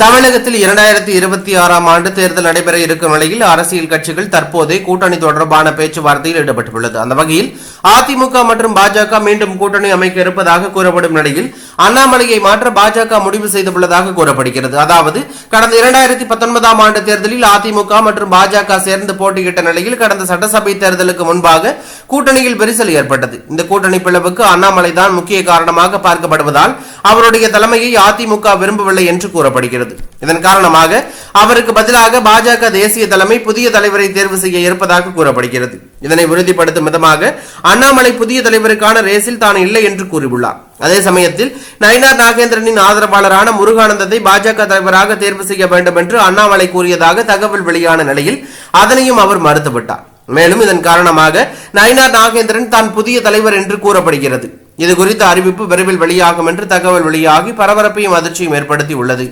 தமிழகத்தில் இரண்டாயிரத்தி இருபத்தி ஆறாம் ஆண்டு தேர்தல் நடைபெற இருக்கும் நிலையில் அரசியல் கட்சிகள் தற்போதே கூட்டணி தொடர்பான பேச்சுவார்த்தையில் ஈடுபட்டுள்ளது. அந்த வகையில் அதிமுக மற்றும் பாஜக மீண்டும் கூட்டணி அமைக்க இருப்பதாக கூறப்படும் நிலையில் அண்ணாமலையை மாற்ற பாஜக முடிவு செய்துள்ளதாக கூறப்படுகிறது. அதாவது கடந்த இரண்டாயிரத்தி பத்தொன்பதாம் ஆண்டு தேர்தலில் அதிமுக மற்றும் பாஜக சேர்ந்து போட்டியிட்ட நிலையில் கடந்த சட்டசபை தேர்தலுக்கு முன்பாக கூட்டணியில் விரிசல் ஏற்பட்டது. இந்த கூட்டணி பிளவுக்கு அண்ணாமலை தான் முக்கிய காரணமாக பார்க்கப்படுவதால் அவருடைய தலைமையை அதிமுக விரும்பவில்லை என்று கூறப்படுகிறது. இதன் காரணமாக அவருக்கு பதிலாக பாஜக தேசிய தலைமை புதிய தலைவரை தேர்வு செய்ய இருப்பதாக கூறப்படுகிறது. இதனை உறுதிப்படுத்தும் விதமாக அண்ணாமலை புதிய தலைவருக்கான ரேஸில் தான் இல்லை என்று கூறியுள்ளார். அதே சமயத்தில் நயினார் நாகேந்திரனின் ஆதரவாளரான முருகானந்தத்தை பாஜக தலைவராக தேர்வு செய்ய வேண்டும் என்று அண்ணாமலை கூறியதாக தகவல் வெளியான நிலையில் அதனையும் அவர் மறுத்துவிட்டார். மேலும் இதன் காரணமாக நயினார் நாகேந்திரன் தான் புதிய தலைவர் என்று கூறப்படுகிறது. இது குறித்த அறிவிப்பு விரைவில் வெளியாகும் என்று தகவல் வெளியாகி பரபரப்பையும் அதிர்ச்சியும் ஏற்படுத்தி உள்ளது.